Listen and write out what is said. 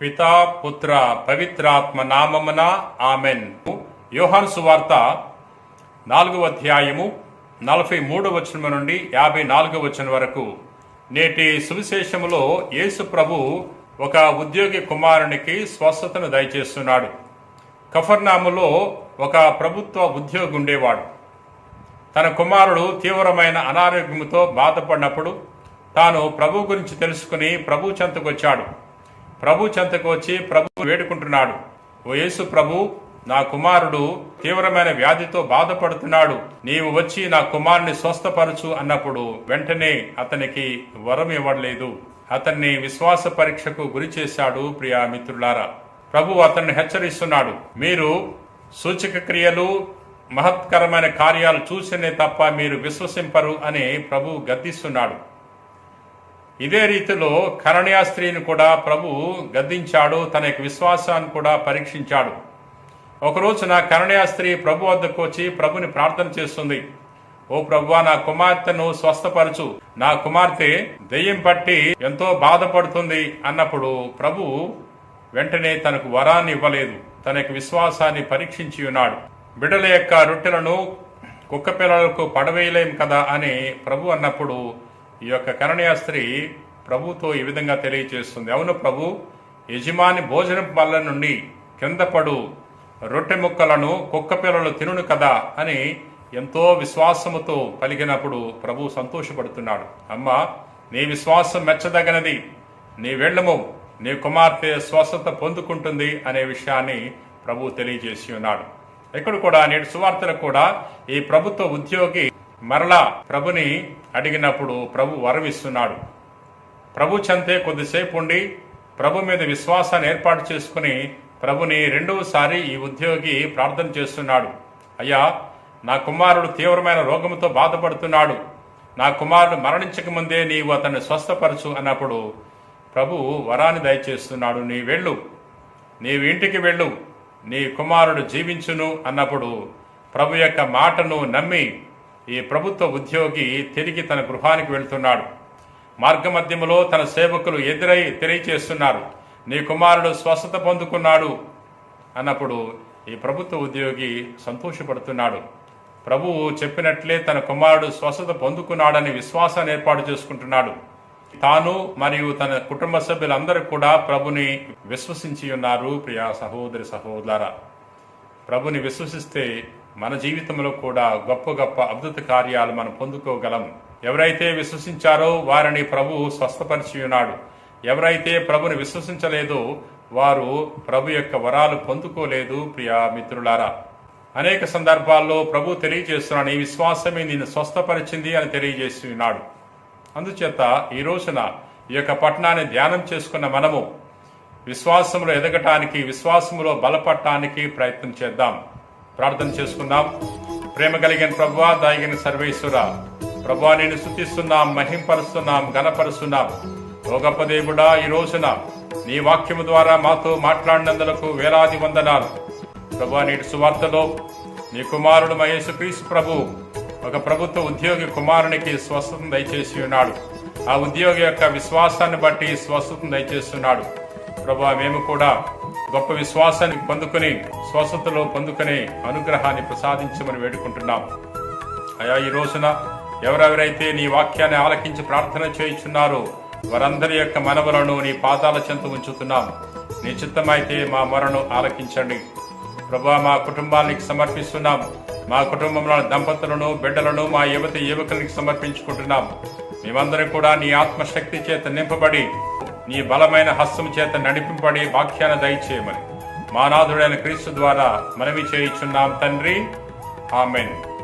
పితా పుత్ర పవిత్రాత్మ నామమున ఆమెన్. యోహాన్సు సువార్త నాలుగవ అధ్యాయము నలభై మూడు వచనం నుండి యాభై నాలుగవ వచనం వరకు. నేటి సువిశేషములో యేసు ప్రభు ఒక ఉద్యోగి కుమారునికి స్వస్థతను దయచేస్తున్నాడు. కఫర్నాములో ఒక ప్రభుత్వ ఉద్యోగి ఉండేవాడు. తన కుమారుడు తీవ్రమైన అనారోగ్యంతో బాధపడినప్పుడు తాను ప్రభు గురించి తెలుసుకుని ప్రభు చెంతకొచ్చాడు వచ్చాడు. ప్రభు చెంతకు వచ్చి ప్రభు వేడుకుంటున్నాడు. ఓ యేసు ప్రభు నా కుమారుడు తీవ్రమైన వ్యాధితో బాధపడుతున్నాడు. నీవు వచ్చి నా కుమారుని స్వస్థపరచు అన్నప్పుడు వెంటనే అతనికి వరం ఇవ్వలేదు. అతన్ని విశ్వాస పరీక్షకు గురి చేశాడు ప్రియా మిత్రులారా. ప్రభు అతన్ని హెచ్చరిస్తున్నాడు. మీరు సూచక క్రియలు మహత్కరమైన కార్యాలు చూసినే తప్ప మీరు విశ్వసింపరు అని ప్రభు గద్దిస్తున్నాడు. ఇదే రీతిలో కరణ్యా స్త్రీని కూడా ప్రభు గద్దించాడు తన యొక్క విశ్వాసాన్ని కూడా పరీక్షించాడు. ఒకరోజు నా కరణ్యా స్త్రీ ప్రభు వద్దకు వచ్చి ప్రభుని ప్రార్థన చేస్తుంది. ఓ ప్రభు నా కుమార్తెను స్వస్థపరచు. నా కుమార్తె దెయ్యం పట్టి ఎంతో బాధపడుతుంది అన్నప్పుడు ప్రభు వెంటనే తనకు వరాన్ని ఇవ్వలేదు. తన యొక్క విశ్వాసాన్ని పరీక్షించి ఉన్నాడు. బిడ్డల యొక్క రొట్టెలను కుక్క పిల్లలకు పడవేయలేం కదా అని ప్రభు అన్నప్పుడు ఈ యొక్క కరణీయ స్త్రీ ప్రభుతో ఈ విధంగా తెలియజేస్తుంది అవును ప్రభు యజమాని భోజనం పళ్ళ నుండి కింద పడు రొట్టె ముక్కలను కుక్క పిల్లలు తినును కదా అని ఎంతో విశ్వాసముతో పలికినప్పుడు ప్రభు సంతోషపడుతున్నాడు. అమ్మ నీ విశ్వాసం మెచ్చదగినది. నీ వెళ్ళము. నీ కుమార్తె స్వస్థత పొందుకుంటుంది అనే విషయాన్ని ప్రభు తెలియజేసి ఉన్నాడు. ఇక్కడ కూడా నేటి సువార్తలు కూడా ఈ ప్రభుత్వ ఉద్యోగి మరలా ప్రభుని అడిగినప్పుడు ప్రభు వరమిస్తున్నాడు. ప్రభు చెంతే కొద్దిసేపు ఉండి ప్రభు మీద విశ్వాసాన్ని ఏర్పాటు చేసుకుని ప్రభుని రెండవసారి ఈ ఉద్యోగి ప్రార్థన చేస్తున్నాడు. అయ్యా నా కుమారుడు తీవ్రమైన రోగంతో బాధపడుతున్నాడు. నా కుమారుడు మరణించక ముందే నీవు అతన్ని స్వస్థపరచు అన్నప్పుడు ప్రభు వరాన్ని దయచేస్తున్నాడు. నీ వెళ్ళు. నీవు ఇంటికి వెళ్ళు. నీ కుమారుడు జీవించును అన్నప్పుడు ప్రభు యొక్క మాటను నమ్మి ఈ ప్రభుత్వ ఉద్యోగి తిరిగి తన గృహానికి వెళ్తున్నాడు. మార్గమధ్యములో తన సేవకులు ఎదురై తెలియచేస్తున్నారు. నీ కుమారుడు స్వస్థత పొందుకున్నాడు అన్నప్పుడు ఈ ప్రభుత్వ ఉద్యోగి సంతోషపడుతున్నాడు. ప్రభువు చెప్పినట్లే తన కుమారుడు స్వస్థత పొందుకున్నాడని విశ్వాసాన్ని ఏర్పాటు చేసుకుంటున్నాడు. తాను మరియు తన కుటుంబ సభ్యులందరూ కూడా ప్రభుని విశ్వసించి ఉన్నారు ప్రియా సహోదరి సహోదర ప్రభుని విశ్వసిస్తే మన జీవితంలో కూడా గొప్ప గొప్ప అద్భుత కార్యాలు మనం పొందుకోగలం. ఎవరైతే విశ్వసించారో వారిని ప్రభు స్వస్థపరిచి ఉన్నాడు ఎవరైతే ప్రభుని విశ్వసించలేదో వారు ప్రభు యొక్క వరాలు పొందుకోలేదు ప్రియా మిత్రులారా. అనేక సందర్భాల్లో ప్రభు తెలియజేస్తున్నాడు ఈ విశ్వాసమే నిన్ను స్వస్థపరిచింది అని తెలియజేసి ఉన్నాడు అందుచేత ఈ రోజున ఈ యొక్క పట్టణాన్ని ధ్యానం చేసుకున్న మనము విశ్వాసంలో ఎదగటానికి విశ్వాసంలో బలపడటానికి ప్రయత్నం చేద్దాం. ప్రార్థన చేసుకుందాం. ప్రేమ కలిగిన ప్రభు దాగిన సర్వేశ్వర ప్రభా నేను శుతిస్తున్నాం మహింపరుస్తున్నాం గణపరుస్తున్నాం ఓ గొప్ప దేవుడా ఈ రోజున నీ వాక్యము ద్వారా మాతో మాట్లాడినందులకు వేలాది వందనాలు. ప్రభా నేటి సువార్తలో నీ కుమారుడు మహేష్ పీసు ప్రభు ఒక ప్రభుత్వ ఉద్యోగి కుమారునికి స్వస్థత దయచేసి ఉన్నాడు. ఆ ఉద్యోగి యొక్క విశ్వాసాన్ని బట్టి స్వస్థత దయచేస్తున్నాడు ప్రభా మేము కూడా గొప్ప విశ్వాసాన్ని పొందుకుని స్వస్థతలో పొందుకునే అనుగ్రహాన్ని ప్రసాదించమని వేడుకుంటున్నాం. అయా ఈ రోజున ఎవరెవరైతే నీ వాక్యాన్ని ఆలకించి ప్రార్థన చేయుచున్నారో వారందరి యొక్క మనవలను నీ పాదాల చెంత ఉంచుతున్నాం. నీ చిత్తమైతే మా మొరను ఆలకించండి. ప్రభా మా కుటుంబానికి సమర్పిస్తున్నాం. మా కుటుంబంలో దంపతులను బిడ్డలను మా యువతి యువకులకి సమర్పించుకుంటున్నాం. మేమందరం కూడా నీ ఆత్మశక్తి చేత నింపబడి నీ బలమైన హస్తం చేత నడిపింపడి వాఖ్యాన దయచేయమని. మానాథుడైన క్రీస్తు ద్వారా మనవి చేయిచున్నాం తండ్రి. ఆమెన్.